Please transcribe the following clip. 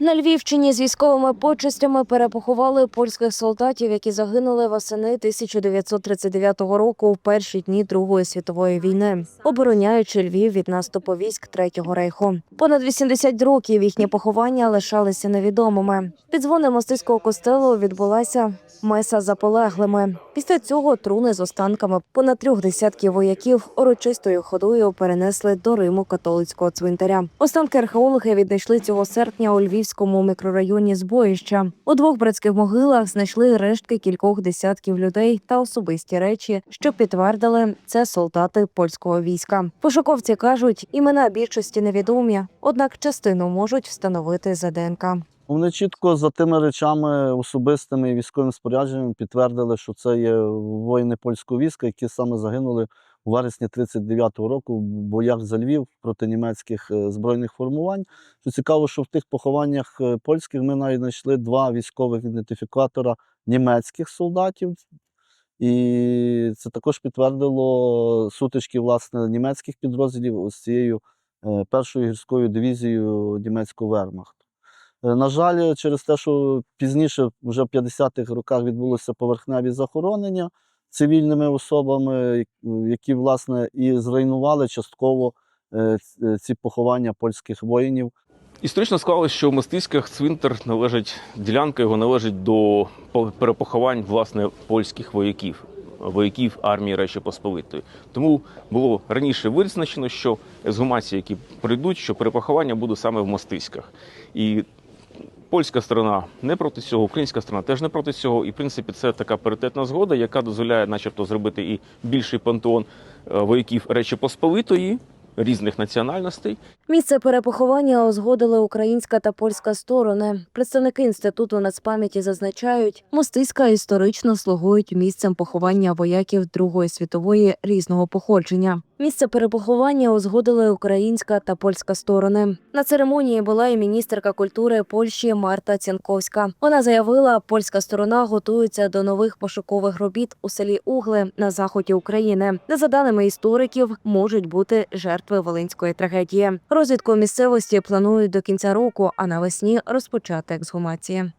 На Львівщині з військовими почестями перепоховали польських солдатів, які загинули восени 1939 року в перші дні Другої світової війни, обороняючи Львів від наступу військ Третього рейху. Понад 80 років їхні поховання лишалися невідомими. Під дзвони мостиського костелу відбулася меса за полеглими. Після цього труни з останками понад трьох десятків вояків урочистою ходою перенесли до Риму католицького цвинтаря. Останки археологи віднайшли цього серпня у львівському мікрорайоні збоїща. У двох братських могилах знайшли рештки кількох десятків людей та особисті речі, що підтвердили це солдати польського війська. Пошуковці кажуть, імена більшості невідомі, однак частину можуть встановити за ДНК. Вони чітко за тими речами особистими і військовим спорядженням підтвердили, що це є воїни польського війська, які саме загинули у вересні 39-го року в боях за Львів проти німецьких е, збройних формувань. Що цікаво, що в тих похованнях е, польських ми навіть знайшли два військових ідентифікатора німецьких солдатів. І це також підтвердило сутички власне німецьких підрозділів з цією е, першою гірською дивізією німецького вермахту. Е, На жаль, через те, що пізніше, вже в 50-х роках, відбулося поверхневі захоронення цивільними особами, які власне і зруйнували частково е, е, ці поховання польських воїнів. Історично склалося, що в Мостиськах цвинтар належить, ділянка його належить до по- перепоховань власне польських вояків, вояків армії Речі Посполитої. Тому було раніше визначено, що ексгумації, які прийдуть, що перепоховання буде саме в Мостиськах. І польська сторона не проти цього, українська сторона теж не проти цього. І в принципі це така паритетна згода, яка дозволяє, начебто, зробити і більший пантеон е, вояків Речі Посполитої різних національностей. Місце перепоховання узгодили українська та польська сторони. Представники інституту нацпам'яті зазначають, мостиська історично слугують місцем поховання вояків Другої світової різного походження. Місце перепоховання узгодили українська та польська сторони. На церемонії була і міністерка культури Польщі Марта Цянковська. Вона заявила, польська сторона готується до нових пошукових робіт у селі Угли на заході України, де за даними істориків можуть бути жертви волинської трагедії. Розвідку місцевості планують до кінця року, а навесні розпочати ексгумації.